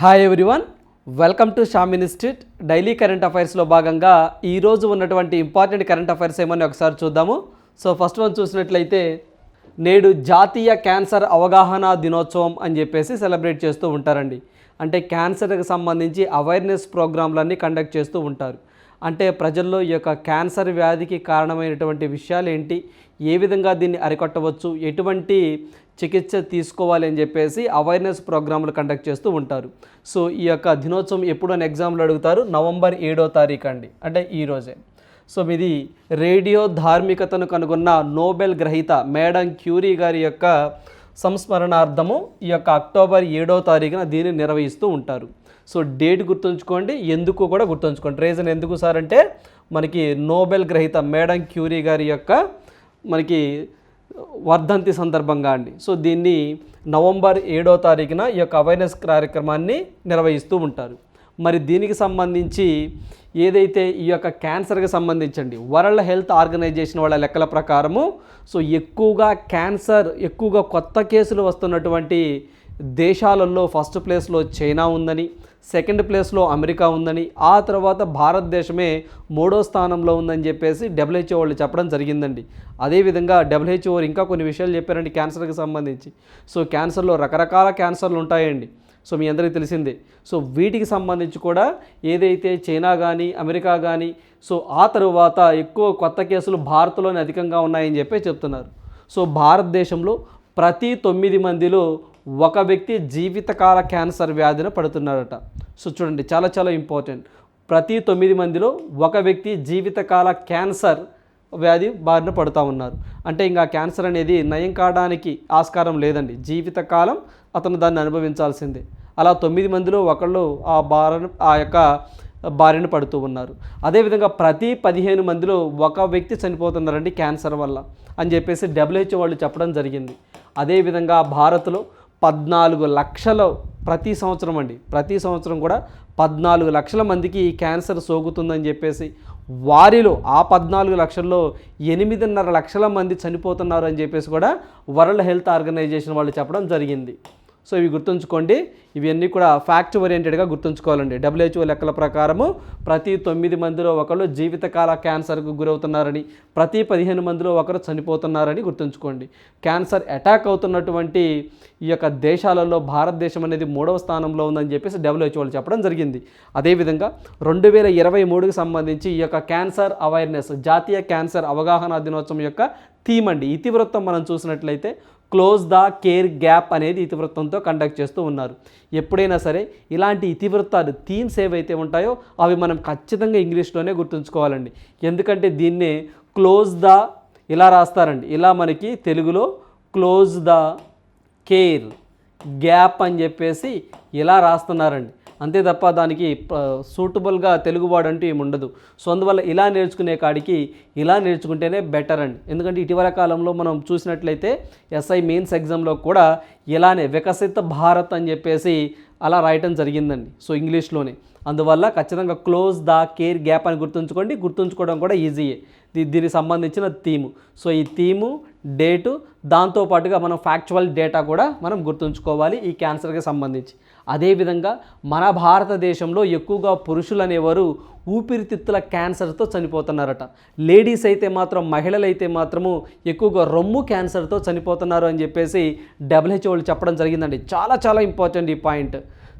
Hi everyone welcome to Sham institute daily current అఫైర్స్లో భాగంగా ఈరోజు ఉన్నటువంటి ఇంపార్టెంట్ కరెంట్ అఫైర్స్ ఏమని ఒకసారి చూద్దాము. సో ఫస్ట్ వన్ చూసినట్లయితే నేడు జాతీయ క్యాన్సర్ అవగాహన దినోత్సవం అని చెప్పేసి సెలబ్రేట్ చేస్తూ ఉంటారండి. అంటే క్యాన్సర్కి సంబంధించి అవేర్నెస్ ప్రోగ్రాంలన్నీ కండక్ట్ చేస్తూ ఉంటారు. అంటే ప్రజల్లో ఈ యొక్క క్యాన్సర్ వ్యాధికి కారణమైనటువంటి విషయాలు ఏంటి? ఏ విధంగా దీన్ని అరికట్టవచ్చు? ఎటువంటి చికిత్స తీసుకోవాలి అని చెప్పేసి అవేర్నెస్ ప్రోగ్రాంలు కండక్ట్ చేస్తూ ఉంటారు. సో ఈ యొక్క దినోత్సవం ఎప్పుడు అని ఎగ్జామ్లు అడుగుతారు? నవంబర్ ఏడో తారీఖు అండి. అంటే ఈరోజే సో ఇది రేడియో ధార్మికతను కనుగొన్న నోబెల్ గ్రహీత మేడం క్యూరీ గారి యొక్క సంస్మరణార్థము ఈ యొక్క అక్టోబర్ ఏడో తారీఖున దీన్ని నిర్వహిస్తూ ఉంటారు. సో డేట్ గుర్తుంచుకోండి. ఎందుకు కూడా గుర్తుంచుకోండి. రీజన్ ఎందుకు సార్ అంటే మనకి నోబెల్ గ్రహీత మేడం క్యూరీ గారి యొక్క మనకి వర్ధంతి సందర్భంగా అండి. సో దీన్ని నవంబర్ ఏడో తారీఖున ఈ యొక్క అవేర్నెస్ కార్యక్రమాన్ని నిర్వహిస్తూ ఉంటారు. మరి దీనికి సంబంధించి ఏదైతే ఈ యొక్క క్యాన్సర్కి సంబంధించండి వరల్డ్ హెల్త్ ఆర్గనైజేషన్ వాళ్ళ లెక్కల ప్రకారము సో ఎక్కువగా క్యాన్సర్ ఎక్కువగా కొత్త కేసులు వస్తున్నటువంటి దేశాలలో ఫస్ట్ ప్లేస్లో చైనా ఉందని సెకండ్ ప్లేస్లో అమెరికా ఉందని ఆ తర్వాత భారతదేశమే మూడో స్థానంలో ఉందని చెప్పేసి డబ్ల్యూహెచ్ఓ వాళ్ళు చెప్పడం జరిగిందండి. అదేవిధంగా డబ్ల్యూహెచ్ఓ ఇంకా కొన్ని విషయాలు చెప్పారండి క్యాన్సర్కి సంబంధించి. సో క్యాన్సర్లో రకరకాల క్యాన్సర్లు ఉంటాయండి. సో మీ అందరికీ తెలిసిందే. సో వీటికి సంబంధించి కూడా ఏదైతే చైనా కానీ అమెరికా కానీ సో ఆ తరువాత ఎక్కువ కొత్త కేసులు భారత్లోనే అధికంగా ఉన్నాయని చెప్పి చెప్తున్నారు. సో భారతదేశంలో ప్రతి తొమ్మిది మందిలో ఒక వ్యక్తి జీవితకాల క్యాన్సర్ వ్యాధిలో పడుతున్నారట. సో చూడండి చాలా చాలా ఇంపార్టెంట్. ప్రతి తొమ్మిది మందిలో ఒక వ్యక్తి జీవితకాల క్యాన్సర్ వ్యాధి బారిన పడుతూ ఉన్నారు. అంటే ఇంకా క్యాన్సర్ అనేది నయం కావడానికి ఆస్కారం లేదండి. జీవితకాలం అతను దాన్ని అనుభవించాల్సిందే. అలా తొమ్మిది మందిలో ఒకళ్ళు ఆ బారిన ఆ యొక్క బారిన పడుతూ ఉన్నారు. అదేవిధంగా ప్రతి పదిహేను మందిలో ఒక వ్యక్తి చనిపోతున్నారండి క్యాన్సర్ వల్ల అని చెప్పేసి డబ్ల్యూహెచ్ఓ వాళ్ళు చెప్పడం జరిగింది. అదేవిధంగా భారత్లో పద్నాలుగు లక్షల ప్రతి సంవత్సరం అండి. ప్రతి సంవత్సరం కూడా పద్నాలుగు లక్షల మందికి ఈ క్యాన్సర్ సోకుతుందని చెప్పేసి వారిలో ఆ పద్నాలుగు లక్షల్లో ఎనిమిదిన్నర లక్షల మంది చనిపోతున్నారు అని చెప్పేసి కూడా వరల్డ్ హెల్త్ ఆర్గనైజేషన్ వాళ్ళు చెప్పడం జరిగింది. సో ఇవి గుర్తుంచుకోండి. ఇవన్నీ కూడా ఫ్యాక్ట్ ఓరియంటెడ్గా గుర్తుంచుకోవాలండి. డబ్ల్యూహెచ్ఓ లెక్కల ప్రకారము ప్రతి తొమ్మిది మందిలో ఒకరు జీవితకాల క్యాన్సర్కు గురవుతున్నారని ప్రతి పదిహేను మందిలో ఒకరు చనిపోతున్నారని గుర్తుంచుకోండి. క్యాన్సర్ అటాక్ అవుతున్నటువంటి ఈ యొక్క దేశాలలో భారతదేశం అనేది మూడవ స్థానంలో ఉందని చెప్పేసి డబ్ల్యూహెచ్ఓలు చెప్పడం జరిగింది. అదేవిధంగా రెండు వేల ఇరవై మూడుకి సంబంధించి ఈ యొక్క క్యాన్సర్ అవేర్నెస్ జాతీయ క్యాన్సర్ అవగాహన దినోత్సవం యొక్క థీమ్ అండి. ఇతివృత్తం మనం చూసినట్లయితే క్లోజ్ ద కేర్ గ్యాప్ అనేది ఇతివృత్తంతో కండక్ట్ చేస్తూ ఉన్నారు. ఎప్పుడైనా సరే ఇలాంటి ఇతివృత్తాలు థీమ్స్ ఏవైతే ఉంటాయో అవి మనం ఖచ్చితంగా ఇంగ్లీష్లోనే గుర్తుంచుకోవాలండి. ఎందుకంటే దీన్నే క్లోజ్ ద ఇలా రాస్తారండి. ఇలా మనకి తెలుగులో క్లోజ్ ద కేర్ గ్యాప్ అని చెప్పేసి ఇలా రాస్తున్నారండి. అంతే తప్ప దానికి సూటబుల్గా తెలుగు వాడు అంటూ ఏమి ఉండదు. సో అందువల్ల ఇలా నేర్చుకునే కాడికి ఇలా నేర్చుకుంటేనే బెటర్ అండి. ఎందుకంటే ఇటీవల కాలంలో మనం చూసినట్లయితే ఎస్ఐ మెయిన్స్ ఎగ్జామ్లో కూడా ఇలానే వికసిత భారత్ అని చెప్పేసి అలా రాయటం జరిగిందండి. సో ఇంగ్లీష్లోనే. అందువల్ల ఖచ్చితంగా క్లోజ్ ద కేర్ గ్యాప్ అని గుర్తుంచుకోండి. గుర్తుంచుకోవడం కూడా ఈజీయే దీనికి సంబంధించిన థీము. సో ఈ థీము డేటు దాంతోపాటుగా మనం ఫ్యాక్చువల్ డేటా కూడా మనం గుర్తుంచుకోవాలి ఈ క్యాన్సర్కి సంబంధించి. అదేవిధంగా మన భారతదేశంలో ఎక్కువగా పురుషులు అనేవారు ఊపిరితిత్తుల క్యాన్సర్తో చనిపోతున్నారట. లేడీస్ అయితే మాత్రం మహిళలు అయితే మాత్రము ఎక్కువగా రొమ్ము క్యాన్సర్తో చనిపోతున్నారు అని చెప్పేసి డబ్ల్యూహెచ్ఓ వాళ్ళు చెప్పడం జరిగిందండి. చాలా చాలా ఇంపార్టెంట్ ఈ పాయింట్.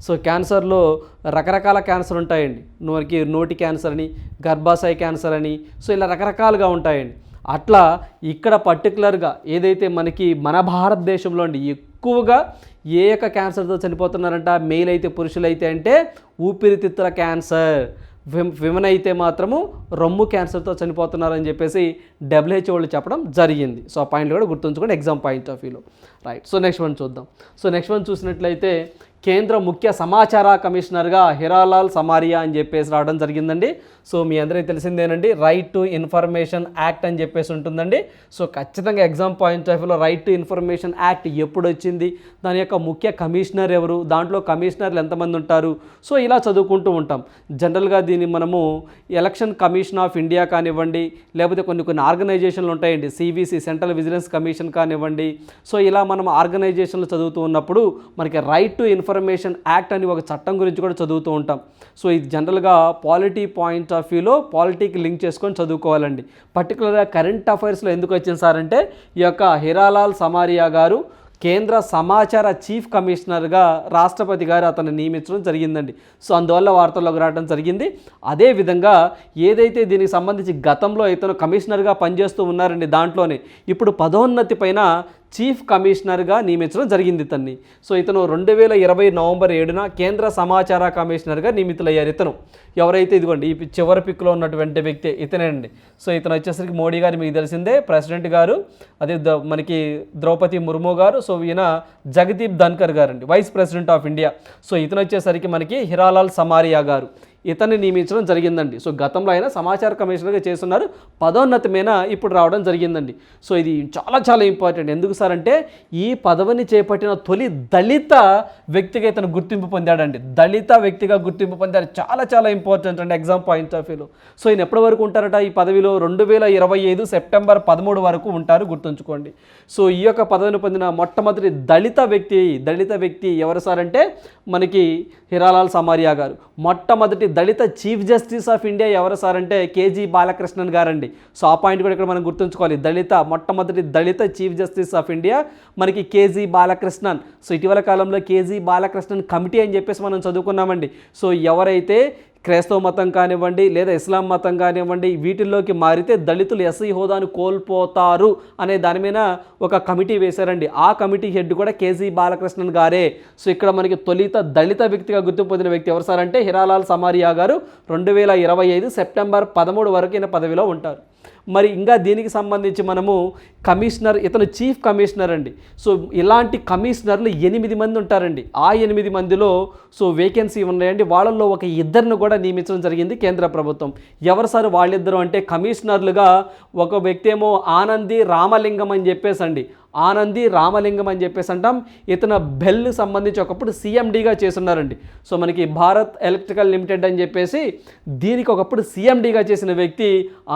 సో క్యాన్సర్లో రకరకాల క్యాన్సర్ ఉంటాయండి. మనకి నోటి క్యాన్సర్ అని గర్భాశయ క్యాన్సర్ అని సో ఇలా రకరకాలుగా ఉంటాయండి. అట్లా ఇక్కడ పర్టికులర్గా ఏదైతే మనకి మన భారతదేశంలో అండి ఎక్కువగా ఏ యొక్క క్యాన్సర్తో చనిపోతున్నారంట మెయిల్ అయితే పురుషులైతే అంటే ఊపిరితిత్తుల క్యాన్సర్. విమ్ విమెన్ అయితే మాత్రము రొమ్ము క్యాన్సర్తో చనిపోతున్నారని చెప్పేసి డబ్ల్యూహెచ్ఓ వాళ్ళు చెప్పడం జరిగింది. సో ఆ పాయింట్లు కూడా గుర్తుంచుకోండి ఎగ్జామ్ పాయింట్ ఆఫ్ వ్యూలో. రైట్ సో నెక్స్ట్ వన్ చూద్దాం. సో నెక్స్ట్ వన్ చూసినట్లయితే కేంద్ర ముఖ్య సమాచార కమిషనర్గా హిరాలాల్ సమారియా అని చెప్పేసి రావడం జరిగిందండి. సో మీ అందరికీ తెలిసిందేనండి రైట్ టు ఇన్ఫర్మేషన్ యాక్ట్ అని చెప్పేసి ఉంటుందండి. సో ఖచ్చితంగా ఎగ్జామ్ పాయింట్ ఆఫ్ వ్యూలో రైట్ టు ఇన్ఫర్మేషన్ యాక్ట్ ఎప్పుడు వచ్చింది దాని యొక్క ముఖ్య కమిషనర్ ఎవరు? దాంట్లో కమిషనర్లు ఎంతమంది ఉంటారు? సో ఇలా చదువుకుంటూ ఉంటాం. జనరల్గా దీన్ని మనము ఎలక్షన్ కమిషన్ ఆఫ్ ఇండియా కానివ్వండి లేకపోతే కొన్ని కొన్ని ఆర్గనైజేషన్లు ఉంటాయండి. సివిసి సెంట్రల్ విజిలెన్స్ కమిషన్ కానివ్వండి. సో ఇలా మనం ఆర్గనైజేషన్లు చదువుతూ ఉన్నప్పుడు మనకి right to information information act అని ఒక చట్టం గురించి కూడా చదువుతూ ఉంటాం. సో ఇది జనరల్గా పాలిటీ పాయింట్ ఆఫ్ వ్యూలో పాలిటీకి లింక్ చేసుకొని చదువుకోవాలండి. పర్టికులర్గా కరెంట్ అఫైర్స్లో ఎందుకు వచ్చింది సార్ అంటే ఈ యొక్క హిరాలాల్ సమారియా గారు కేంద్ర సమాచార చీఫ్ కమిషనర్గా రాష్ట్రపతి గారు అతను నియమించడం జరిగిందండి. సో అందువల్ల వార్తల్లోకి రావడం జరిగింది. అదేవిధంగా ఏదైతే దీనికి సంబంధించి గతంలో ఇతను కమిషనర్గా పనిచేస్తూ ఉన్నారండి దాంట్లోనే ఇప్పుడు పదోన్నతి పైన చీఫ్ కమిషనర్గా నియమించడం జరిగింది ఇతన్ని. సో ఇతను రెండు వేల ఇరవై నవంబర్ ఏడున కేంద్ర సమాచార కమిషనర్గా నియమితులయ్యారు ఇతను. ఎవరైతే ఇదిగోండి ఈ చివరి పిక్లో ఉన్నటువంటి వ్యక్తి ఇతనేనండి. సో ఇతను వచ్చేసరికి మోడీ గారు మీకు తెలిసిందే ప్రెసిడెంట్ గారు అదే ద- మనకి ద్రౌపది ముర్ము గారు సో ఈయన జగదీప్ ధన్కర్ గారు అండి vice president of India. So ఇతను వచ్చేసరికి మనకి హిరాలాల్ సమారియా గారు. ఇతన్ని నియమించడం జరిగిందండి. సో గతంలో ఆయన సమాచార కమిషనర్గా చేస్తున్నారు. పదోన్నతి మీద ఇప్పుడు రావడం జరిగిందండి. సో ఇది చాలా చాలా ఇంపార్టెంట్. ఎందుకు సార్ అంటే ఈ పదవిని చేపట్టిన తొలి దళిత వ్యక్తిగా ఇతను గుర్తింపు పొందాడండి. దళిత వ్యక్తిగా గుర్తింపు పొందారు. చాలా చాలా ఇంపార్టెంట్ అండి ఎగ్జామ్ పాయింట్ ఆఫ్ వ్యూలో. సో ఈయన ఎప్పటి వరకు ఉంటారట? ఈ పదవిలో రెండు వేల ఇరవై ఐదు సెప్టెంబర్ పదమూడు వరకు ఉంటారు గుర్తుంచుకోండి. సో ఈ యొక్క పదవిని పొందిన మొట్టమొదటి దళిత వ్యక్తి దళిత వ్యక్తి ఎవరు సార్ అంటే మనకి హిరాలాల్ సమారియా గారు. మొట్టమొదటి దళిత చీఫ్ జస్టిస్ ఆఫ్ ఇండియా ఎవరు సార్ అంటే కేజీ బాలకృష్ణన్ గారండి. సో ఆ పాయింట్ కూడా ఇక్కడ మనం గుర్తుంచుకోవాలి. దళిత మొట్టమొదటి దళిత చీఫ్ జస్టిస్ ఆఫ్ ఇండియా మనకి కేజీ బాలకృష్ణన్. సో ఇటీవల కాలంలో కేజీ బాలకృష్ణన్ కమిటీ అని చెప్పేసి మనం చదువుకున్నామండి. సో ఎవరైతే క్రైస్తవ మతం కానివ్వండి లేదా ఇస్లాం మతం కానివ్వండి వీటిల్లోకి మారితే దళితులు ఎస్ఐ హోదాను కోల్పోతారు అనే దాని మీద ఒక కమిటీ వేశారండి. ఆ కమిటీ హెడ్ కూడా కేజీ బాలకృష్ణన్ గారే. సో ఇక్కడ మనకి తొలిత దళిత వ్యక్తిగా గుర్తింపు పొందిన వ్యక్తి ఎవరు సార్ అంటే హిరాలాల్ సమారియా గారు. రెండు వేల ఇరవై ఐదు సెప్టెంబర్ పదమూడు వరకు ఈయన పదవిలో ఉంటారు. మరి ఇంకా దీనికి సంబంధించి మనము కమిషనర్ ఇతను చీఫ్ కమిషనర్ అండి. సో ఇలాంటి కమిషనర్లు ఎనిమిది మంది ఉంటారండి. ఆ ఎనిమిది మందిలో సో వేకెన్సీ ఉన్నాయండి. వాళ్ళల్లో ఒక ఇద్దరిని కూడా నియమించడం జరిగింది కేంద్ర ప్రభుత్వం. ఎవరు సార్ వాళ్ళిద్దరు అంటే కమిషనర్లుగా ఒక వ్యక్తి ఏమో ఆనంది రామలింగం అని చెప్పేసి అండి. ఆనంది రామలింగం అని చెప్పేసి అంటాం. ఇతను బెల్ సంబంధించి ఒకప్పుడు సీఎండీగా చేస్తున్నారండి. సో మనకి భారత్ ఎలక్ట్రికల్ లిమిటెడ్ అని చెప్పేసి దీనికి ఒకప్పుడు సీఎండీగా చేసిన వ్యక్తి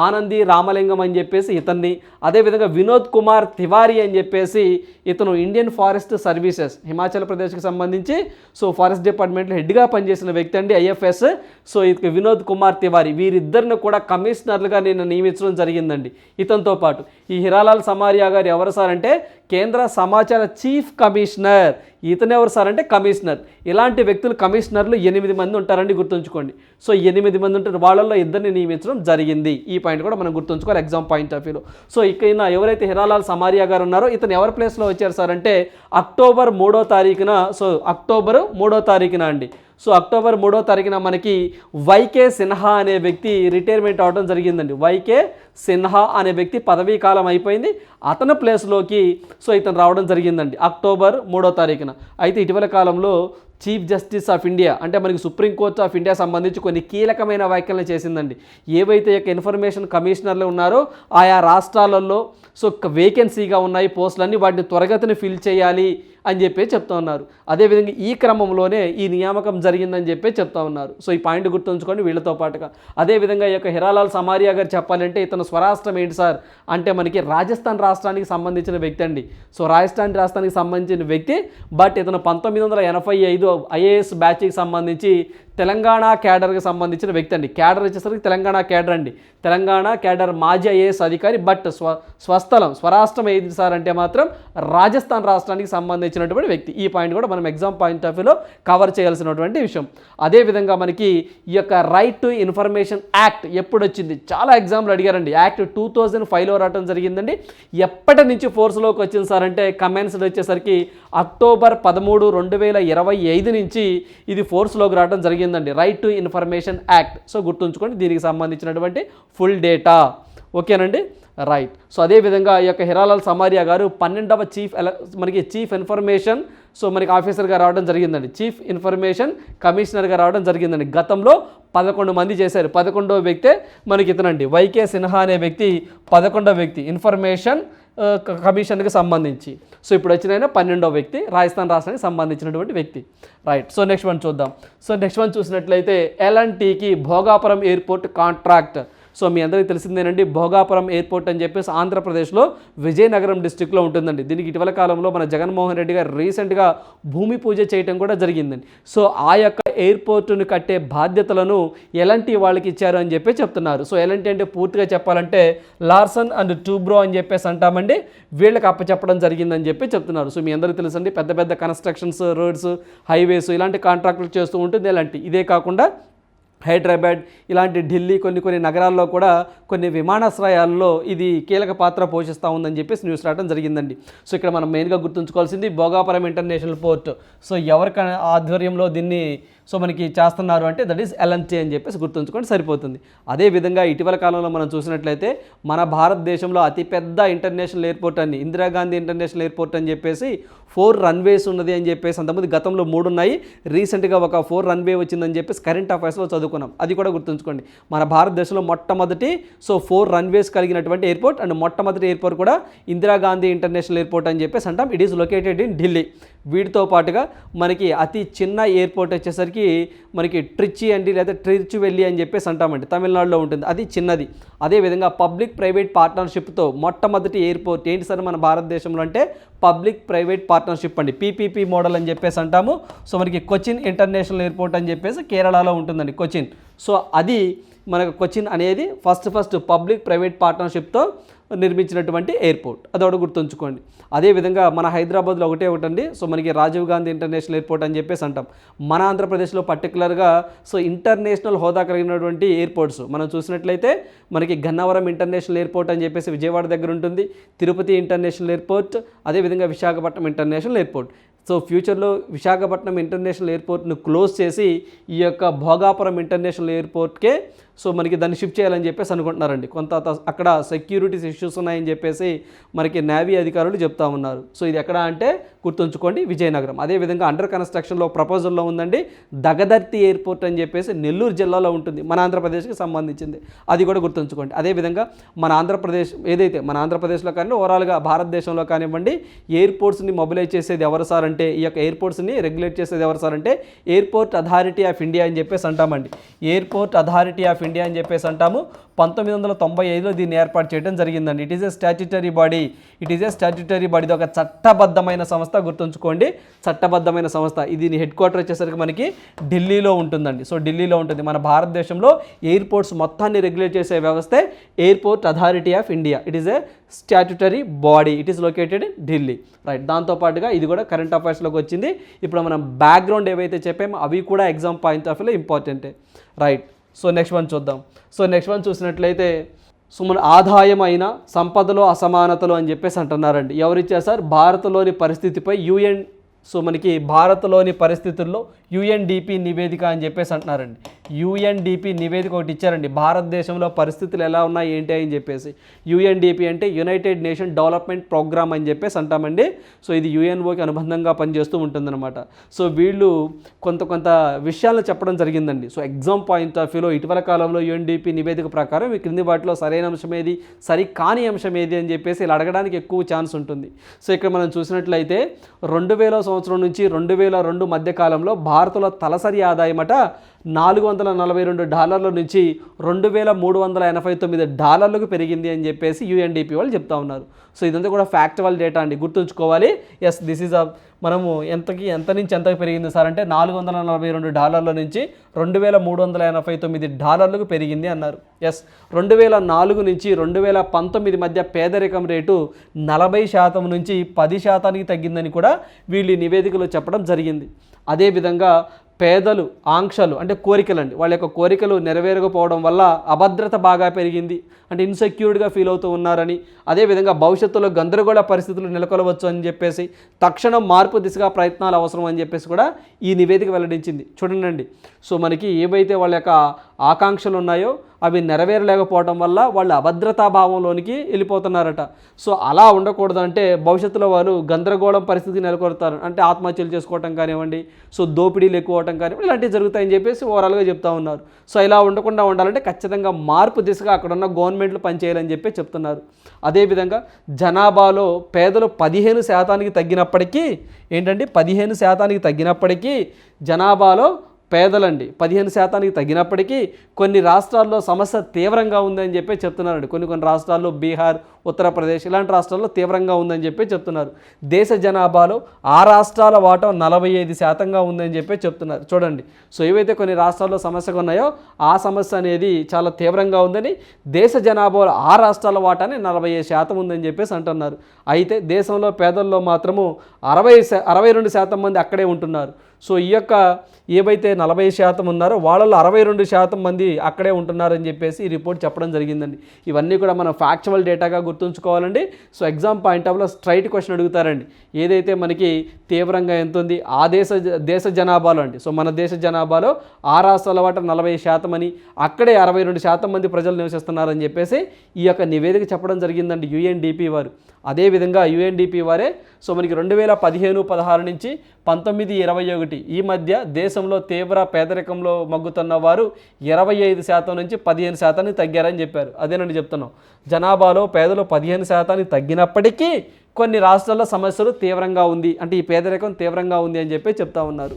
ఆనంది రామలింగం అని చెప్పేసి ఇతన్ని. అదేవిధంగా వినోద్ కుమార్ తివారీ అని చెప్పేసి ఇతను ఇండియన్ ఫారెస్ట్ సర్వీసెస్ హిమాచల్ ప్రదేశ్కి సంబంధించి. సో ఫారెస్ట్ డిపార్ట్మెంట్లో హెడ్గా పనిచేసిన వ్యక్తి అండి ఐఎఫ్ఎస్. సో ఇది వినోద్ కుమార్ తివారీ వీరిద్దరిని కూడా కమిషనర్లుగా నేను నియమించడం జరిగిందండి. ఇతనితో పాటు ఈ హిరాలాల్ సమారియా గారు ఎవరు సార్ అంటే కేంద్ర సమాచార చీఫ్ కమిషనర్. ఇతను ఎవరు సార్ అంటే కమిషనర్. ఇలాంటి వ్యక్తులు కమిషనర్లు ఎనిమిది మంది ఉంటారండి గుర్తుంచుకోండి. సో ఎనిమిది మంది ఉంటారు. వాళ్ళల్లో ఇద్దరిని నియమించడం జరిగింది. ఈ పాయింట్ కూడా మనం గుర్తుంచుకోవాలి ఎగ్జామ్ పాయింట్ ఆఫ్ వ్యూలో సో ఇక్కడ ఎవరైతే హిరాలాల్ సమారియా గారు ఉన్నారో ఇతను ఎవరి ప్లేస్లో వచ్చారు సార్ అంటే అక్టోబర్ మూడో తారీఖున సో అక్టోబర్ మూడో తారీఖున అండి. సో అక్టోబర్ మూడో తారీఖున మనకి వైకే సిన్హా అనే వ్యక్తి రిటైర్మెంట్ అవడం జరిగిందండి. వైకే సిన్హా అనే వ్యక్తి పదవీ కాలం అయిపోయింది. అతని ప్లేస్లోకి సో ఇతను రావడం జరిగిందండి అక్టోబర్ మూడో తారీఖున. అయితే ఇటీవల కాలంలో చీఫ్ జస్టిస్ ఆఫ్ ఇండియా అంటే మనకి సుప్రీం కోర్ట్ ఆఫ్ ఇండియా సంబంధించి కొన్ని కీలకమైన వ్యాఖ్యలను చేసిందండి. ఏవైతే యొక్క ఇన్ఫర్మేషన్ కమిషనర్లు ఉన్నారో ఆయా రాష్ట్రాలలో సో వేకెన్సీగా ఉన్నాయి పోస్టులన్నీ వాటిని త్వరగతిని ఫిల్ చేయాలి అని చెప్పి చెప్తా ఉన్నారు. అదేవిధంగా ఈ క్రమంలోనే ఈ నియామకం జరిగిందని చెప్పి చెప్తా ఉన్నారు. సో ఈ పాయింట్ గుర్తుంచుకొని వీళ్ళతో పాటుగా. అదేవిధంగా ఈ యొక్క హిరాలాల్ సమారియా గారు చెప్పాలంటే ఇతను స్వరాష్ట్రం ఏంటి సార్? అంటే మనకి రాజస్థాన్ రాష్ట్రానికి సంబంధించిన వ్యక్తి అండి. సో రాజస్థాన్ రాష్ట్రానికి సంబంధించిన వ్యక్తి బట్ ఇతను పంతొమ్మిది వందల ఎనభై ఐదు ఐఏఎస్ బ్యాచ్కి సంబంధించి తెలంగాణ క్యాడర్కి సంబంధించిన వ్యక్తి అండి. క్యాడర్ వచ్చేసరికి తెలంగాణ క్యాడర్ అండి. తెలంగాణ క్యాడర్ మాజీ ఐఏఎస్ అధికారి బట్ స్వ స్వస్థలం స్వరాష్ట్రం ఏది సార్ అంటే మాత్రం రాజస్థాన్ రాష్ట్రానికి సంబంధించి ఇచ్చినటువంటి వ్యక్తి. ఈ పాయింట్ కూడా మనం ఎగ్జామ్ పాయింట్ ఆఫ్ వ్యూలో కవర్ చేయాల్సినటువంటి విషయం. అదేవిధంగా మనకి ఈ యొక్క రైట్ టు ఇన్ఫర్మేషన్ యాక్ట్ ఎప్పుడు వచ్చింది చాలా ఎగ్జామ్లు అడిగారండి. యాక్ట్ టూ థౌజండ్ ఫైవ్లో రావడం జరిగిందండి. ఎప్పటి నుంచి ఫోర్స్లోకి వచ్చింది సార్ అంటే కమెంట్స్ వచ్చేసరికి అక్టోబర్ పదమూడు రెండు వేల ఇరవై ఐదు నుంచి ఇది ఫోర్స్లోకి రావడం జరిగిందండి. Right to information act so గుర్తుంచుకోండి దీనికి సంబంధించినటువంటి ఫుల్ డేటా ఓకేనండి? రైట్. సో అదేవిధంగా ఈ యొక్క హిరాలాల్ సమారియా గారు పన్నెండవ చీఫ్ మనకి చీఫ్ ఇన్ఫర్మేషన్ సో మనకి ఆఫీసర్గా రావడం జరిగిందండి. చీఫ్ ఇన్ఫర్మేషన్ కమిషనర్గా రావడం జరిగిందండి. గతంలో పదకొండు మంది చేశారు. పదకొండవ వ్యక్తే మనకి ఇతనండి. వైకే సిన్హా అనే వ్యక్తి పదకొండవ వ్యక్తి ఇన్ఫర్మేషన్ కమిషన్కి సంబంధించి. సో ఇప్పుడు వచ్చిన ఆయన పన్నెండవ వ్యక్తి రాజస్థాన్ రాష్ట్రానికి సంబంధించినటువంటి వ్యక్తి. రైట్. సో నెక్స్ట్ వన్ చూద్దాం. సో నెక్స్ట్ వన్ చూసినట్లయితే ఎల్ఎన్టీకి భోగాపురం ఎయిర్పోర్ట్ కాంట్రాక్ట్ సో మీ అందరికీ తెలిసిందేనండి భోగాపురం ఎయిర్పోర్ట్ అని చెప్పేసి ఆంధ్రప్రదేశ్లో విజయనగరం డిస్టిక్లో ఉంటుందండి. దీనికి ఇటీవల కాలంలో మన జగన్మోహన్ రెడ్డి గారు రీసెంట్గా భూమి పూజ చేయటం కూడా జరిగిందండి. సో ఆ యొక్క ఎయిర్పోర్టును కట్టే బాధ్యతలను ఎలాంటి వాళ్ళకి ఇచ్చారు అని చెప్పి చెప్తున్నారు. సో ఎలాంటి అంటే పూర్తిగా చెప్పాలంటే లార్సన్ అండ్ టూబ్రో అని చెప్పేసి అంటామండి. వీళ్ళకి అప్పచెప్పడం జరిగిందని చెప్పి చెప్తున్నారు. సో మీ అందరికీ తెలుసండి పెద్ద పెద్ద కన్స్ట్రక్షన్స్ రోడ్స్ హైవేస్ ఇలాంటి కాంట్రాక్టులు చేస్తూ ఉంటుంది. ఇలాంటి ఇదే కాకుండా హైదరాబాద్ ఇలాంటి ఢిల్లీ కొన్ని కొన్ని నగరాల్లో కూడా కొన్ని విమానాశ్రయాల్లో ఇది కీలక పాత్ర పోషిస్తూ ఉందని చెప్పేసి న్యూస్ రావడం జరిగిందండి. సో ఇక్కడ మనం మెయిన్గా గుర్తుంచుకోవాల్సింది భోగాపురం ఇంటర్నేషనల్ పోర్ట్. సో ఎవరికి ఆధ్వర్యంలో దీన్ని సో మనకి చేస్తున్నారు అంటే దట్ ఈస్ ఎల్ఎన్టీ అని చెప్పేసి గుర్తుంచుకోండి సరిపోతుంది. అదేవిధంగా ఇటీవల కాలంలో మనం చూసినట్లయితే మన భారతదేశంలో అతిపెద్ద ఇంటర్నేషనల్ ఎయిర్పోర్ట్ అని ఇందిరాగాంధీ ఇంటర్నేషనల్ ఎయిర్పోర్ట్ అని చెప్పేసి ఫోర్ రన్వేస్ ఉన్నది అని చెప్పేసి అంతమంది గతంలో మూడు ఉన్నాయి. రీసెంట్గా ఒక ఫోర్ రన్వే వచ్చిందని చెప్పేసి కరెంట్ అఫైర్స్లో చదువుకున్నాం. అది కూడా గుర్తుంచుకోండి. మన భారతదేశంలో మొట్టమొదటి సో ఫోర్ రన్వేస్ కలిగినటువంటి ఎయిర్పోర్ట్ అండ్ మొట్టమొదటి ఎయిర్పోర్ట్ కూడా ఇందిరాగాంధీ ఇంటర్నేషనల్ ఎయిర్పోర్ట్ అని చెప్పేసి అంటాం. It is located in Delhi వీటితో పాటుగా మనకి అతి చిన్న ఎయిర్పోర్ట్ వచ్చేసరికి మనకి ట్రిచ్చి అండి లేదా ట్రిచ్ వెళ్ళి అని చెప్పేసి అంటామండి. తమిళనాడులో ఉంటుంది. అది చిన్నది. అదేవిధంగా పబ్లిక్ ప్రైవేట్ పార్ట్నర్షిప్తో మొట్టమొదటి ఎయిర్పోర్ట్ ఏంటి సార్ మన భారతదేశంలో అంటే? పబ్లిక్ ప్రైవేట్ పార్ట్నర్షిప్ అండి. పీపీపీ మోడల్ అని చెప్పేసి అంటాము. సో మనకి కొచ్చిన్ ఇంటర్నేషనల్ ఎయిర్పోర్ట్ అని చెప్పేసి కేరళలో ఉంటుందండి కొచ్చిన్ సో అది మనకు కొచ్చిన్ అనేది ఫస్ట్ ఫస్ట్ పబ్లిక్ ప్రైవేట్ పార్ట్నర్షిప్తో నిర్మించినటువంటి ఎయిర్పోర్ట్. అదొకటి గుర్తుంచుకోండి. అదేవిధంగా మన హైదరాబాద్లో ఒకటే ఒకటండి. సో మనకి రాజీవ్ గాంధీ ఇంటర్నేషనల్ ఎయిర్పోర్ట్ అని చెప్పేసి అంటాం. మన ఆంధ్రప్రదేశ్లో పర్టికులర్గా సో ఇంటర్నేషనల్ హోదా కలిగినటువంటి ఎయిర్పోర్ట్స్. మనం చూసినట్లయితే మనకి గన్నవరం ఇంటర్నేషనల్ ఎయిర్పోర్ట్ అని చెప్పేసి విజయవాడ దగ్గర ఉంటుంది. Tirupati international airport. అదేవిధంగా విశాఖపట్నం ఇంటర్నేషనల్ ఎయిర్పోర్ట్. సో ఫ్యూచర్లో విశాఖపట్నం ఇంటర్నేషనల్ ఎయిర్పోర్ట్ను క్లోజ్ చేసి ఈ యొక్క భోగాపురం ఇంటర్నేషనల్ ఎయిర్పోర్ట్కే సో మనకి దాన్ని షిఫ్ట్ చేయాలని చెప్పేసి అనుకుంటున్నారండి. కొంత అక్కడ సెక్యూరిటీస్ ఇష్యూస్ ఉన్నాయని చెప్పేసి మనకి నేవీ అధికారులు చెప్తా ఉన్నారు. సో ఇది ఎక్కడ అంటే గుర్తుంచుకోండి విజయనగరం. అదేవిధంగా అండర్ కన్స్ట్రక్షన్లో ప్రపోజల్లో ఉందండి. దగదర్తి ఎయిర్పోర్ట్ అని చెప్పేసి నెల్లూరు జిల్లాలో ఉంటుంది. మన ఆంధ్రప్రదేశ్కి సంబంధించింది. అది కూడా గుర్తుంచుకోండి. అదేవిధంగా మన ఆంధ్రప్రదేశ్ ఏదైతే మన ఆంధ్రప్రదేశ్లో కానీ ఓవరాల్గా భారతదేశంలో కానివ్వండి ఎయిర్పోర్ట్స్ని మొబిలైజ్ చేసేది ఎవరు సార్ అంటే ఈ యొక్క ఎయిర్పోర్ట్స్ని రెగ్యులేట్ చేసేది ఎవరు సార్ అంటే ఎయిర్పోర్ట్ అథారిటీ ఆఫ్ ఇండియా అని చెప్పేసి అంటామండి. ఎయిర్పోర్ట్ అథారిటీ ఆఫ్ ఇండియా అని చెప్పేసి అంటాము. పంతొమ్మిది వందల తొంభై ఐదులో దీన్ని ఏర్పాటు చేయడం జరిగిందండి. It is a statutory body it is a statutory body ఇది ఒక చట్టబద్ధమైన సంస్థ గుర్తుంచుకోండి. చట్టబద్ధమైన సంస్థ. దీని హెడ్ క్వార్టర్ వచ్చేసరికి మనకి ఢిల్లీలో ఉంటుందండి. సో ఢిల్లీలో ఉంటుంది. మన భారతదేశంలో ఎయిర్పోర్ట్స్ మొత్తాన్ని రెగ్యులేట్ చేసే వ్యవస్థే airport authority of India it is a statutory body it is located in Delhi right దాంతోపాటుగా ఇది కూడా కరెంట్ అఫైర్స్లోకి వచ్చింది. ఇప్పుడు మనం బ్యాక్గ్రౌండ్ ఏవైతే చెప్పామో అవి కూడా ఎగ్జామ్ పాయింట్ ఆఫ్ వ్యూలో ఇంపార్టెంటే రైట్ సో నెక్స్ట్ వన్ చూద్దాం. సో నెక్స్ట్ వన్ చూసినట్లయితే సో మన ఆదాయం అయిన సంపదలో అసమానతలు అని చెప్పేసి అంటున్నారండి. ఎవరిచ్చారు సార్? భారత్లోని పరిస్థితిపై యుఎన్ సో మనకి భారత్లోని పరిస్థితుల్లో యుఎన్డిపి నివేదిక అని చెప్పేసి అంటున్నారండి. యుఎన్డిపి నివేదిక ఒకటి ఇచ్చారండి. భారతదేశంలో పరిస్థితులు ఎలా ఉన్నాయి ఏంటి అని చెప్పేసి. యుఎన్డిపి అంటే యునైటెడ్ నేషన్ డెవలప్మెంట్ ప్రోగ్రామ్ అని చెప్పేసి అంటామండి. సో ఇది యుఎన్ఓకి అనుబంధంగా పనిచేస్తూ ఉంటుందన్నమాట. సో వీళ్ళు కొంత కొంత విషయాలను చెప్పడం జరిగిందండి. సో ఎగ్జామ్ పాయింట్ ఆఫ్ వ్యూలో ఇటీవల కాలంలో యుఎన్డిపి నివేదిక ప్రకారం ఈ క్రింది వాటిలో సరైన అంశం ఏది సరి కాని అంశం ఏది అని చెప్పేసి ఇలా అడగడానికి ఎక్కువ ఛాన్స్ ఉంటుంది. సో ఇక్కడ మనం చూసినట్లయితే రెండు వేల సంవత్సరం నుంచి రెండు వేల రెండు మధ్య కాలంలో భారత్లో తలసరి ఆదాయం అట నాలుగు వందల నలభై రెండు డాలర్ల నుంచి రెండు వేల మూడు వందల ఎనభై తొమ్మిది డాలర్లకు పెరిగింది అని చెప్పేసి యుఎన్డిపి వాళ్ళు చెప్తా ఉన్నారు. సో ఇదంతా కూడా ఫ్యాక్చువల్ డేటా అండి. గుర్తుంచుకోవాలి. ఎస్ దిస్ ఈజ్ అ మనము ఎంతకి ఎంత నుంచి ఎంతకు పెరిగింది సార్ అంటే నాలుగు వందల నలభై రెండు డాలర్ల నుంచి రెండు వేల మూడు వందల ఎనభై తొమ్మిది డాలర్లకు పెరిగింది అన్నారు. ఎస్ రెండు వేల నాలుగు నుంచి రెండు వేల పంతొమ్మిది మధ్య పేదరికం రేటు నలభై శాతం నుంచి పది శాతానికి తగ్గిందని కూడా వీళ్ళు నివేదికలో చెప్పడం జరిగింది. అదేవిధంగా పేదలు ఆంక్షలు అంటే కోరికలండి. వాళ్ళ యొక్క కోరికలు నెరవేరకపోవడం వల్ల అభద్రత బాగా పెరిగింది. అంటే ఇన్సెక్యూర్డ్గా ఫీల్ అవుతూ ఉన్నారని అదేవిధంగా భవిష్యత్తులో గందరగోళ పరిస్థితులు నెలకొలవచ్చు అని చెప్పేసి తక్షణం మార్పు దిశగా ప్రయత్నాలు అవసరం అని చెప్పేసి కూడా ఈ నివేదిక వెల్లడించింది. చూడండి సో మనకి ఏవైతే వాళ్ళ యొక్క ఆకాంక్షలు ఉన్నాయో అవి నెరవేరలేకపోవడం వల్ల వాళ్ళు అభద్రతా భావంలోనికి వెళ్ళిపోతున్నారట. సో అలా ఉండకూడదంటే భవిష్యత్తులో వాళ్ళు గందరగోళం పరిస్థితి నెలకొడతారు అంటే ఆత్మహత్యలు చేసుకోవటం కానివ్వండి సో దోపిడీలు ఎక్కువ అవటం కానివ్వండి ఇలాంటివి జరుగుతాయని చెప్పేసి ఓవరాల్గా చెప్తా ఉన్నారు. సో ఇలా ఉండకుండా ఉండాలంటే ఖచ్చితంగా మార్పు దిశగా అక్కడ ఉన్న గవర్నమెంట్లు పనిచేయాలని చెప్పి చెప్తున్నారు. అదేవిధంగా జనాభాలో పేదలు పదిహేను శాతానికి తగ్గినప్పటికీ ఏంటంటే పదిహేను శాతానికి తగ్గినప్పటికీ జనాభాలో పేదలండి. పదిహేను శాతానికి తగ్గినప్పటికీ కొన్ని రాష్ట్రాల్లో సమస్య తీవ్రంగా ఉందని చెప్పి చెప్తున్నారండి. కొన్ని కొన్ని రాష్ట్రాల్లో బీహార్ ఉత్తరప్రదేశ్ ఇలాంటి రాష్ట్రాల్లో తీవ్రంగా ఉందని చెప్పి చెప్తున్నారు. దేశ జనాభాలో ఆ రాష్ట్రాల వాటా నలభై ఐదు శాతంగా ఉందని చెప్పి చెప్తున్నారు. చూడండి. సో ఏవైతే కొన్ని రాష్ట్రాల్లో సమస్యగా ఉన్నాయో ఆ సమస్య అనేది చాలా తీవ్రంగా ఉందని దేశ జనాభాలో ఆ రాష్ట్రాల వాటానే నలభై ఐదు శాతం ఉందని చెప్పేసి అంటున్నారు. అయితే దేశంలో పేదల్లో మాత్రము అరవై అరవై రెండు శాతం మంది అక్కడే ఉంటున్నారు. సో ఈ యొక్క ఏవైతే నలభై శాతం ఉన్నారో వాళ్ళలో అరవై రెండు శాతం మంది అక్కడే ఉంటున్నారని చెప్పేసి ఈ రిపోర్ట్ చెప్పడం జరిగిందండి. ఇవన్నీ కూడా మనం ఫ్యాక్చువల్ డేటాగా గుర్తుంచుకోవాలండి. సో ఎగ్జామ్ పాయింట్ ఆఫ్లో స్ట్రైట్ క్వశ్చన్ అడుగుతారండి. ఏదైతే మనకి తీవ్రంగా ఎంత ఉంది? ఆ దేశ దేశ జనాభాలో అండి. సో మన దేశ జనాభాలో ఆ రాష్ట్రాల వాట నలభై శాతం అని అక్కడే అరవై రెండు శాతం మంది ప్రజలు నివసిస్తున్నారని చెప్పేసి ఈ యొక్క నివేదిక చెప్పడం జరిగిందండి యుఎన్డిపి వారు. అదేవిధంగా యుఎన్డిపి వారే సో మనకి రెండు వేల పదిహేను పదహారు నుంచి పంతొమ్మిది ఇరవై ఒకటి ఈ మధ్య దేశంలో తీవ్ర పేదరికంలో మగ్గుతున్న వారు ఇరవై ఐదు శాతం నుంచి పదిహేను శాతానికి తగ్గారని చెప్పారు. అదేనండి చెప్తున్నాం. జనాభాలో పేదలు పదిహేను శాతానికి తగ్గినప్పటికీ కొన్ని రాష్ట్రాల్లో సమస్యలు తీవ్రంగా ఉంది. అంటే ఈ పేదరికం తీవ్రంగా ఉంది అని చెప్పి చెప్తా ఉన్నారు.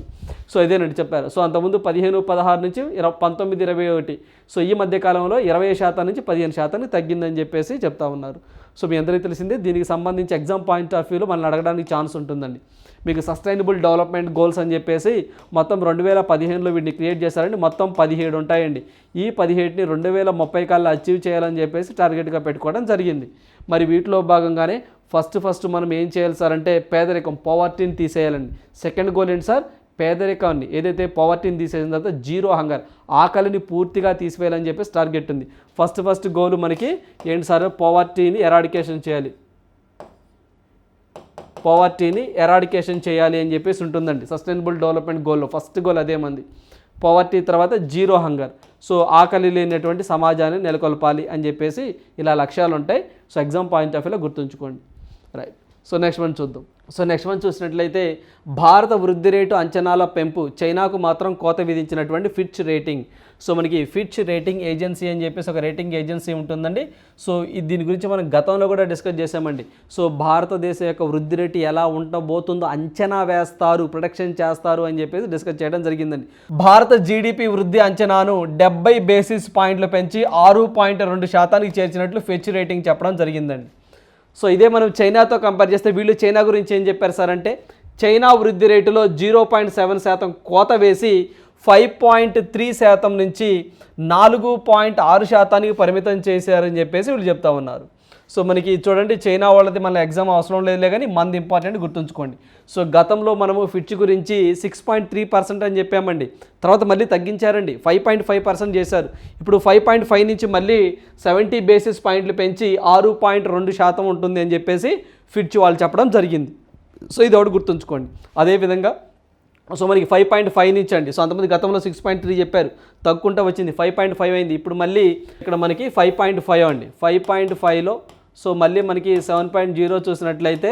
సో ఇదేనండి చెప్పారు సో అంతకుముందు పదిహేను పదహారు నుంచి ఇరవై పంతొమ్మిది ఇరవై ఒకటి. సో ఈ మధ్య కాలంలో ఇరవై శాతం నుంచి పదిహేను శాతానికి తగ్గిందని చెప్పేసి చెప్తా ఉన్నారు. సో మీ అందరికీ తెలిసిందే దీనికి సంబంధించి ఎగ్జామ్ పాయింట్ ఆఫ్ వ్యూలో మనల్ని అడగడానికి ఛాన్స్ ఉంటుందండి. మీకు సస్టైనబుల్ డెవలప్మెంట్ గోల్స్ అని చెప్పేసి మొత్తం రెండు వేల పదిహేనులో వీటిని క్రియేట్ చేశారండి. మొత్తం పదిహేడు ఉంటాయండి. ఈ పదిహేడుని రెండు వేల ముప్పై కల్లా అచీవ్ చేయాలని చెప్పేసి టార్గెట్గా పెట్టుకోవడం జరిగింది. మరి వీటిలో భాగంగానే ఫస్ట్ ఫస్ట్ మనం ఏం చేయాలి సార్ అంటే పేదరికం పవర్టీని తీసేయాలండి. సెకండ్ గోల్ ఏంటి సార్ పేదరికాన్ని ఏదైతే పవర్టీని తీసేసిన తర్వాత జీరో హంగర్ ఆకలిని పూర్తిగా తీసివేయాలని చెప్పేసి టార్గెట్ ఉంది. ఫస్ట్ ఫస్ట్ గోల్ మనకి ఏంటి సార్ పవర్టీని ఎరాడికేషన్ చేయాలి. పవర్టీని ఎరాడికేషన్ చేయాలి అని చెప్పేసి ఉంటుందండి. సస్టైనబుల్ డెవలప్మెంట్ గోల్లో ఫస్ట్ గోల్ అదే మంది. పవర్టీ తర్వాత జీరో హంగర్ సో ఆకలి లేనటువంటి సమాజాన్ని నెలకొల్పాలి అని చెప్పేసి ఇలా లక్ష్యాలు ఉంటాయి. సో ఎగ్జామ్ పాయింట్ ఆఫ్ వ్యూలో గుర్తుంచుకోండి. రైట్ సో నెక్స్ట్ వన్ చూద్దాం. సో నెక్స్ట్ వన్ చూసినట్లయితే భారత వృద్ధి రేటు అంచనాల పెంపు చైనాకు మాత్రం కోత విధించినటువంటి ఫిచ్ రేటింగ్ సో మనకి ఫిచ్ రేటింగ్ ఏజెన్సీ అని చెప్పేసి ఒక రేటింగ్ ఏజెన్సీ ఉంటుందండి. సో దీని గురించి మనం గతంలో కూడా డిస్కస్ చేసామండి సో భారతదేశం యొక్క వృద్ధి రేటు ఎలా ఉండబోతుందో అంచనా వేస్తారు ప్రొడక్షన్ చేస్తారు అని చెప్పేసి డిస్కస్ చేయడం జరిగిందండి. భారత జీడిపి వృద్ధి అంచనాను డెబ్బై బేసిస్ పాయింట్లు పెంచి ఆరు పాయింట్ రెండు శాతానికి చేర్చినట్లు ఫిచ్ రేటింగ్ చెప్పడం జరిగిందండి. సో ఇదే మనం చైనాతో కంపేర్ చేస్తే వీళ్ళు చైనా గురించి ఏం చెప్పారు సార్ అంటే చైనా వృద్ధి రేటులో జీరో పాయింట్ సెవెన్ శాతం కోత వేసి ఫైవ్ పాయింట్ త్రీ శాతం నుంచి నాలుగు పాయింట్ ఆరు శాతానికి పరిమితం చేశారని చెప్పేసి వీళ్ళు చెప్తా ఉన్నారు. సో మనకి చూడండి చైనా వాళ్ళది మన ఎగ్జామ్ అవసరం లేదులే కానీ మంది ఇంపార్టెంట్ గుర్తుంచుకోండి. సో గతంలో మనము ఫిచ్ గురించి సిక్స్ పాయింట్ త్రీ పర్సెంట్ అని చెప్పామండి. తర్వాత మళ్ళీ తగ్గించారండి. ఫైవ్ పాయింట్ ఫైవ్ పర్సెంట్ చేశారు. ఇప్పుడు ఫైవ్ పాయింట్ ఫైవ్ నుంచి మళ్ళీ సెవెంటీ బేసిస్ పాయింట్లు పెంచి ఆరు పాయింట్ రెండు శాతం ఉంటుంది అని చెప్పేసి ఫిచ్ వాళ్ళు చెప్పడం జరిగింది. సో ఇది ఒకటి గుర్తుంచుకోండి. అదేవిధంగా సో మనకి ఫైవ్ పాయింట్ ఫైవ్ నుంచి అండి. సో అంతమంది గతంలో సిక్స్ పాయింట్ త్రీ చెప్పారు. తగ్గుకుంటా వచ్చింది. ఫైవ్ పాయింట్ ఫైవ్ అయింది. ఇప్పుడు మళ్ళీ ఇక్కడ మనకి ఫైవ్ పాయింట్ ఫైవ్ అండి. ఫైవ్ పాయింట్ ఫైవ్లో సో మళ్ళీ మనకి సెవెన్ పాయింట్ జీరో చూసినట్లయితే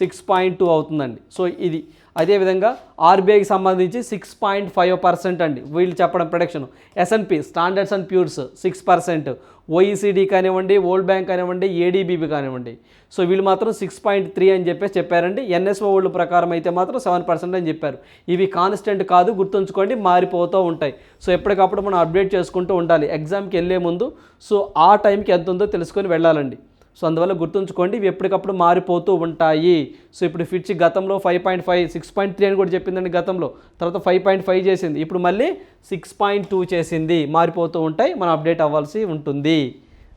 సిక్స్ పాయింట్ టూ అవుతుందండి. సో ఇది అదేవిధంగా ఆర్బీఐకి సంబంధించి సిక్స్ పాయింట్ ఫైవ్ పర్సెంట్ అండి. వీళ్ళు చెప్పడం production S and P standards and Poor's six percent OECD కానివ్వండి వరల్డ్ బ్యాంక్ కానివ్వండి ఏడీబీబీ కానివ్వండి. సో వీళ్ళు మాత్రం సిక్స్ పాయింట్ త్రీ అని చెప్పేసి చెప్పారండి. ఎన్ఎస్ఓ వాళ్ళు ప్రకారం అయితే మాత్రం సెవెన్ పర్సెంట్ అని చెప్పారు. ఇవి కాన్స్టెంట్ కాదు గుర్తుంచుకోండి మారిపోతూ ఉంటాయి. సో ఎప్పటికప్పుడు మనం అప్డేట్ చేసుకుంటూ ఉండాలి. ఎగ్జామ్కి వెళ్ళే ముందు. సో ఆ టైంకి ఎంత ఉందో తెలుసుకొని వెళ్ళాలండి. సో అందువల్ల గుర్తుంచుకోండి ఇవి ఎప్పటికప్పుడు మారిపోతూ ఉంటాయి. సో ఇప్పుడు ఫిచ్ గతంలో five point five six point three అని కూడా చెప్పిందండి గతంలో. తర్వాత ఫైవ్ పాయింట్ ఫైవ్ చేసింది. ఇప్పుడు మళ్ళీ సిక్స్ పాయింట్ టూ చేసింది. మారిపోతూ ఉంటాయి. మనం అప్డేట్ అవ్వాల్సి ఉంటుంది.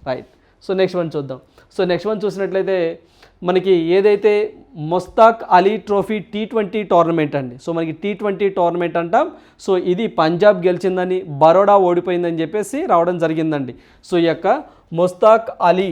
రైట్ సో నెక్స్ట్ వన్ చూద్దాం. సో నెక్స్ట్ వన్ చూసినట్లయితే మనకి ఏదైతే Mushtaq Ali trophy T twenty tournament అండి. సో మనకి టీ ట్వంటీ టోర్నమెంట్ అంటాం. సో ఇది పంజాబ్ గెలిచిందని బరోడా ఓడిపోయిందని చెప్పేసి రావడం జరిగిందండి. సో ఈ యొక్క Mushtaq Ali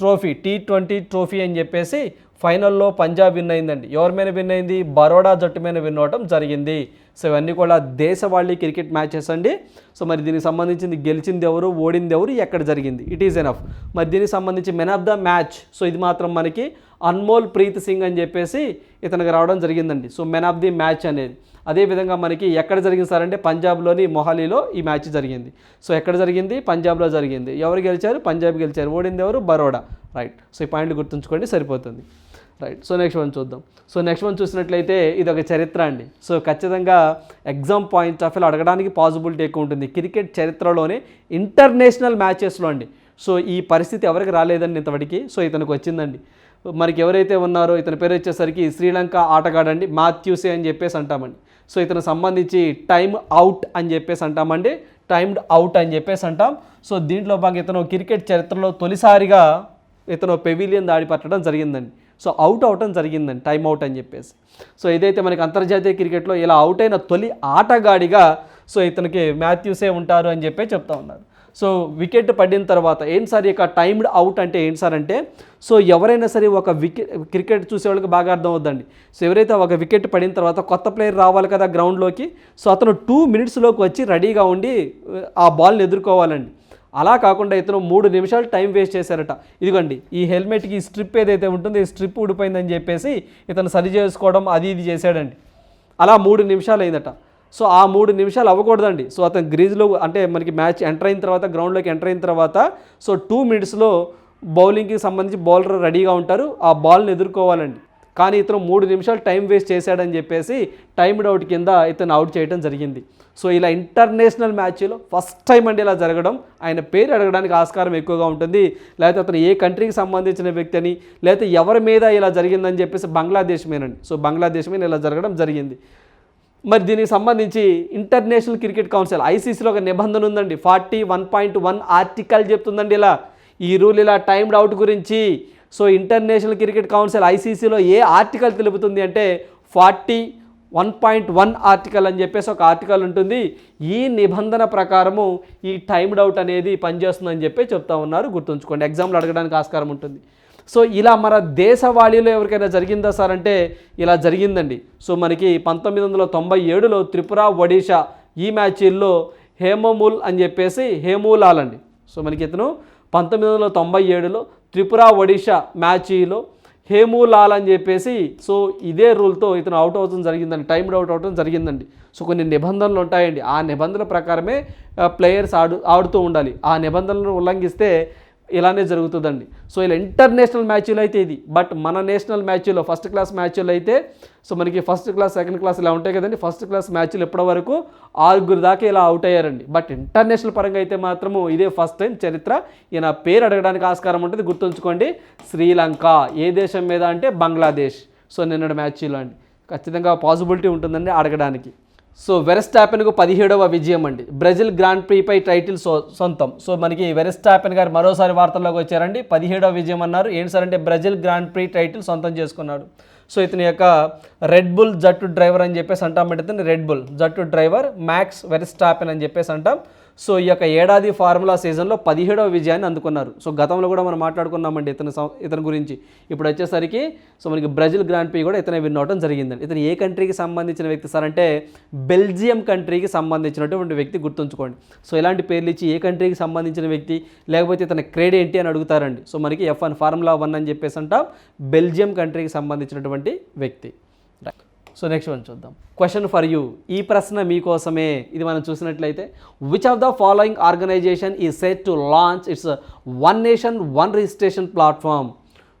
trophy T twenty trophy అని చెప్పేసి ఫైనల్లో పంజాబ్ విన్ అయిందండి. ఎవరి మీద విన్ అయింది? బరోడా జట్టు మీద విన్ అవ్వడం జరిగింది. సో ఇవన్నీ కూడా దేశవాళీ క్రికెట్ మ్యాచెస్ అండి. సో మరి దీనికి సంబంధించింది గెలిచింది ఎవరు? ఓడింది ఎవరు? ఎక్కడ జరిగింది? It is enough. మరి దీనికి సంబంధించి men of the match. So ఇది మాత్రం మనకి అన్మోల్ ప్రీత్ సింగ్ అని చెప్పేసి ఇతనికి రావడం జరిగిందండి. So men of the match అనేది. అదేవిధంగా మనకి ఎక్కడ జరిగింది సార్ అంటే పంజాబ్లోని మొహాలీలో ఈ మ్యాచ్ జరిగింది. సో ఎక్కడ జరిగింది? పంజాబ్లో జరిగింది. ఎవరు గెలిచారు? పంజాబ్ గెలిచారు. ఓడింది ఎవరు? బరోడా. రైట్. సో ఈ పాయింట్లు గుర్తుంచుకోండి సరిపోతుంది. రైట్. సో నెక్స్ట్ వన్ చూద్దాం. సో నెక్స్ట్ వన్ చూసినట్లయితే ఇది ఒక చరిత్ర అండి. సో ఖచ్చితంగా ఎగ్జామ్ పాయింట్ ఆఫ్ వ్యూ అడగడానికి పాసిబిలిటీ ఎక్కువ ఉంటుంది. క్రికెట్ చరిత్రలోనే ఇంటర్నేషనల్ మ్యాచెస్లో అండి. సో ఈ పరిస్థితి ఎవరికి రాలేదండి ఇంతవరకు. సో ఇతనికి వచ్చిందండి. మనకి ఎవరైతే ఉన్నారో ఇతని పేరు వచ్చేసరికి శ్రీలంక ఆటగాడండి మాథ్యూసే అని చెప్పేసి అంటామండి. సో ఇతను సంబంధించి టైమ్ అవుట్ అని చెప్పేసి అంటామండి టైమ్డ్ అవుట్ అని చెప్పేసి అంటాం. సో దీంట్లో భాగంగా ఇతను క్రికెట్ చరిత్రలో తొలిసారిగా ఇతను పెవిలియన్ దాడి పట్టడం జరిగిందండి. సో అవుట్ అవటం జరిగిందండి టైం అవుట్ అని చెప్పేసి. సో ఇదైతే మనకి అంతర్జాతీయ క్రికెట్లో ఇలా అవుట్ అయిన తొలి ఆటగాడిగా సో ఇతనికి మాథ్యూసే ఉంటారు అని చెప్పి చెప్తా ఉన్నారు. సో వికెట్ పడిన తర్వాత ఏంటి సార్ ఇక టైమ్డ్ అవుట్ అంటే ఏంటి సార్ అంటే సో ఎవరైనా సరే ఒక వికెట్ క్రికెట్ చూసే వాళ్ళకి బాగా అర్థం అవుద్దండి. సో ఎవరైతే ఒక వికెట్ పడిన తర్వాత కొత్త ప్లేయర్ రావాలి కదా గ్రౌండ్లోకి సో అతను టూ మినిట్స్లోకి వచ్చి రెడీగా ఉండి ఆ బాల్ని ఎదుర్కోవాలండి. అలా కాకుండా ఇతను మూడు నిమిషాలు టైం వేస్ట్ చేశారట. ఇదిగోండి ఈ హెల్మెట్కి ఈ స్ట్రిప్ ఏదైతే ఉంటుందో ఈ స్ట్రిప్ ఊడిపోయిందని చెప్పేసి ఇతను సరి చేసుకోవడం అది ఇది చేశాడండి. అలా మూడు నిమిషాలు అయిందట. సో ఆ మూడు నిమిషాలు అవ్వకూడదండి. సో అతను గ్రీజ్లో అంటే మనకి మ్యాచ్ ఎంటర్ అయిన తర్వాత గ్రౌండ్లోకి ఎంటర్ అయిన తర్వాత సో టూ మినిట్స్లో బౌలింగ్కి సంబంధించి బౌలర్ రెడీగా ఉంటారు. ఆ బాల్ని ఎదుర్కోవాలండి. కానీ ఇతను మూడు నిమిషాలు టైం వేస్ట్ చేశాడని చెప్పేసి టైమ్డ్ అవుట్ కింద ఇతను అవుట్ చేయడం జరిగింది. సో ఇలా ఇంటర్నేషనల్ మ్యాచ్లో ఫస్ట్ టైం అండి ఇలా జరగడం. ఆయన పేరు అడగడానికి ఆస్కారం ఎక్కువగా ఉంటుంది. లేకపోతే అతను ఏ కంట్రీకి సంబంధించిన వ్యక్తి అని లేకపోతే ఎవరి మీద ఇలా జరిగిందని చెప్పేసి బంగ్లాదేశ్ మీనండి సో బంగ్లాదేశ్ మీద ఇలా జరగడం జరిగింది. మరి దీనికి సంబంధించి ఇంటర్నేషనల్ క్రికెట్ కౌన్సిల్ ఐసీసీలో ఒక నిబంధన ఉందండి. Forty one point one article చెప్తుందండి ఇలా. ఈ రూల్ ఇలా టైమ్డ్ అవుట్ గురించి. సో ఇంటర్నేషనల్ క్రికెట్ కౌన్సిల్ ఐసీసీలో ఏ ఆర్టికల్ తెలుపుతుంది అంటే forty one point one article అని చెప్పేసి ఒక ఆర్టికల్ ఉంటుంది. ఈ నిబంధన ప్రకారము ఈ టైమ్డ్ అవుట్ అనేది పనిచేస్తుందని చెప్పి చెప్తా ఉన్నారు. గుర్తుంచుకోండి. ఎగ్జామ్లు అడగడానికి ఆస్కారం ఉంటుంది. సో ఇలా మన దేశవాళీలో ఎవరికైనా జరిగిందా సార్ అంటే ఇలా జరిగిందండి. సో మనకి పంతొమ్మిది వందల తొంభై ఏడులో త్రిపుర ఒడిషా ఈ మ్యాచీల్లో హేమముల్ అని చెప్పేసి హేమూలాల్ అండి సో మనకి ఇతను పంతొమ్మిది వందల తొంభై ఏడులో త్రిపుర ఒడిషా మ్యాచీలో హేమూలాల్ అని చెప్పేసి సో ఇదే రూల్తో ఇతను అవుట్ అవడం జరిగిందండి. టైమ్డ్ అవుట్ అవడం జరిగిందండి. సో కొన్ని నిబంధనలు ఉంటాయండి. ఆ నిబంధనల ప్రకారమే ప్లేయర్స్ ఆడు ఆడుతూ ఉండాలి. ఆ నిబంధనలను ఉల్లంఘిస్తే ఇలానే జరుగుతుందండి. సో ఇలా ఇంటర్నేషనల్ మ్యాచ్లు అయితే ఇది. బట్ మన నేషనల్ మ్యాచ్లో ఫస్ట్ క్లాస్ మ్యాచ్లు అయితే సో మనకి ఫస్ట్ క్లాస్ సెకండ్ క్లాస్ ఇలా ఉంటాయి కదండి. ఫస్ట్ క్లాస్ మ్యాచ్లు ఇప్పటి వరకు ఆరుగురు దాకా ఇలా అవుట్ అయ్యారండి. బట్ ఇంటర్నేషనల్ పరంగా అయితే మాత్రము ఇదే ఫస్ట్ టైం చరిత్ర. ఈయన పేరు అడగడానికి ఆస్కారం ఉంటుంది. గుర్తుంచుకోండి శ్రీలంక. ఏ దేశం మీద అంటే బంగ్లాదేశ్. సో నిన్నటి మ్యాచ్లో అండి. ఖచ్చితంగా పాసిబిలిటీ ఉంటుందండి అడగడానికి. సో వెరస్టాపెన్కు పదిహేడవ విజయం అండి. బ్రెజిల్ గ్రాండ్ ప్రీపై టైటిల్ సో సొంతం. సో మనకి వెరస్టాపెన్ గారు మరోసారి వార్తల్లోకి వచ్చారండి. పదిహేడవ విజయం అన్నారు. ఏంటి సార్ అంటే బ్రెజిల్ గ్రాండ్ ప్రీ టైటిల్ సొంతం చేసుకున్నాడు. సో ఇతని యొక్క రెడ్ బుల్ జట్టు డ్రైవర్ అని చెప్పేసి అంటాం. ఇతని రెడ్ బుల్ జట్టు డ్రైవర్ మ్యాక్స్ వెరస్టాపెన్ అని చెప్పేసి అంటాం. సో ఈ యొక్క ఏడాది ఫార్ములా సీజన్లో పదిహేడవ విజయాన్ని అందుకున్నారు. సో గతంలో కూడా మనం మాట్లాడుకున్నామండి ఇతని సం- ఇతని గురించి. ఇప్పుడు వచ్చేసరికి సో మనకి బ్రెజిల్ గ్రాండ్ పీ కూడా ఇతనే విన్ అవడం జరిగిందండి. ఇతను ఏ కంట్రీకి సంబంధించిన వ్యక్తి సార్ అంటే బెల్జియం కంట్రీకి సంబంధించినటువంటి వ్యక్తి గుర్తుంచుకోండి. సో ఇలాంటి పేర్లు ఇచ్చి ఏ కంట్రీకి సంబంధించిన వ్యక్తి లేకపోతే ఇతని క్రేడ్ ఏంటి అని అడుగుతారండి. సో మనకి ఎఫ్ వన్ ఫార్ములా వన్ అని చెప్పేసి అంటాం బెల్జియం కంట్రీకి సంబంధించినటువంటి వ్యక్తి. సో నెక్స్ట్ వన్ చూద్దాం. క్వశ్చన్ ఫర్ యూ ఈ ప్రశ్న మీకోసమే ఇది మనం చూసినట్లయితే which of the following organization is set to launch its one nation one registration platform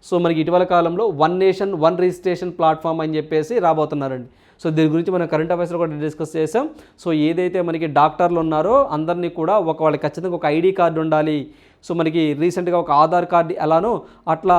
so మనకి ఇటీవల కాలంలో one nation one registration platform అని చెప్పేసి రాబోతున్నారండి. సో దీని గురించి మనం కరెంట్ అఫైర్స్లో కూడా డిస్కస్ చేసాం. సో ఏదైతే మనకి డాక్టర్లు ఉన్నారో అందరినీ కూడా ఒక వాళ్ళకి ఖచ్చితంగా ఒక ఐడి కార్డు ఉండాలి. సో మనకి రీసెంట్గా ఒక ఆధార్ కార్డు ఎలానో అట్లా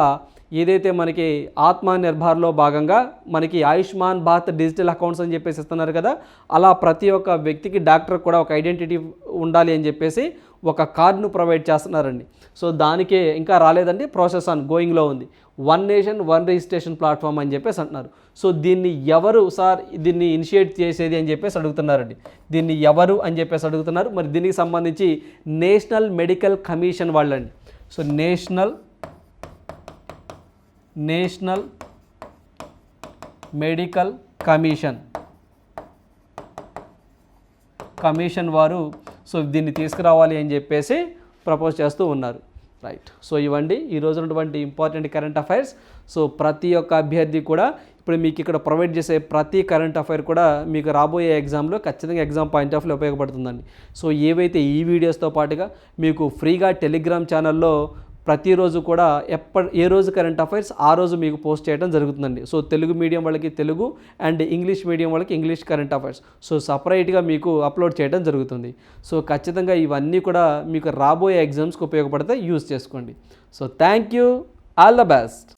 ఏదైతే మనకి ఆత్మనిర్భర్లో భాగంగా మనకి ఆయుష్మాన్ భారత్ డిజిటల్ అకౌంట్స్ అని చెప్పేసి ఇస్తున్నారు కదా అలా ప్రతి ఒక్క వ్యక్తికి డాక్టర్ కూడా ఒక ఐడెంటిటీ ఉండాలి అని చెప్పేసి ఒక కార్డును ప్రొవైడ్ చేస్తున్నారండి. సో దానికే ఇంకా రాలేదండి ప్రాసెస్ ఆన్ గోయింగ్లో ఉంది. One nation one registration platform అని చెప్పేసి అంటున్నారు. సో దీన్ని ఎవరు సార్ దీన్ని ఇనిషియేట్ చేసేది అని చెప్పేసి అడుగుతున్నారండి. దీన్ని ఎవరు అని చెప్పేసి అడుగుతున్నారు. మరి దీనికి సంబంధించి నేషనల్ మెడికల్ కమిషన్ వాళ్ళండి. So national national medical commission. Commission వారు సో దీన్ని తీసుకురావాలి అని చెప్పేసి ప్రపోజ్ చేస్తూ ఉన్నారు. రైట్ సో ఇవ్వండి. ఈ ఉన్నటువంటి ఇంపార్టెంట్ కరెంట్ అఫైర్స్ సో ప్రతి ఒక్క అభ్యర్థి కూడా ఇప్పుడు మీకు ఇక్కడ ప్రొవైడ్ చేసే ప్రతి కరెంట్ అఫైర్ కూడా మీకు రాబోయే ఎగ్జామ్లో ఖచ్చితంగా ఎగ్జామ్ పాయింట్ ఆఫ్లో ఉపయోగపడుతుందండి. సో ఏవైతే ఈ వీడియోస్తో పాటుగా మీకు ఫ్రీగా టెలిగ్రామ్ ఛానల్లో ప్రతిరోజు కూడా ఎప్ప ఏ రోజు కరెంట్ అఫైర్స్ ఆ రోజు మీకు పోస్ట్ చేయడం జరుగుతుందండి. సో తెలుగు మీడియం వాళ్ళకి తెలుగు అండ్ ఇంగ్లీష్ మీడియం వాళ్ళకి ఇంగ్లీష్ కరెంట్ అఫైర్స్ సో సపరేట్గా మీకు అప్లోడ్ చేయడం జరుగుతుంది. సో ఖచ్చితంగా ఇవన్నీ కూడా మీకు రాబోయే ఎగ్జామ్స్కి ఉపయోగపడితే యూస్ చేసుకోండి. So thank you all the best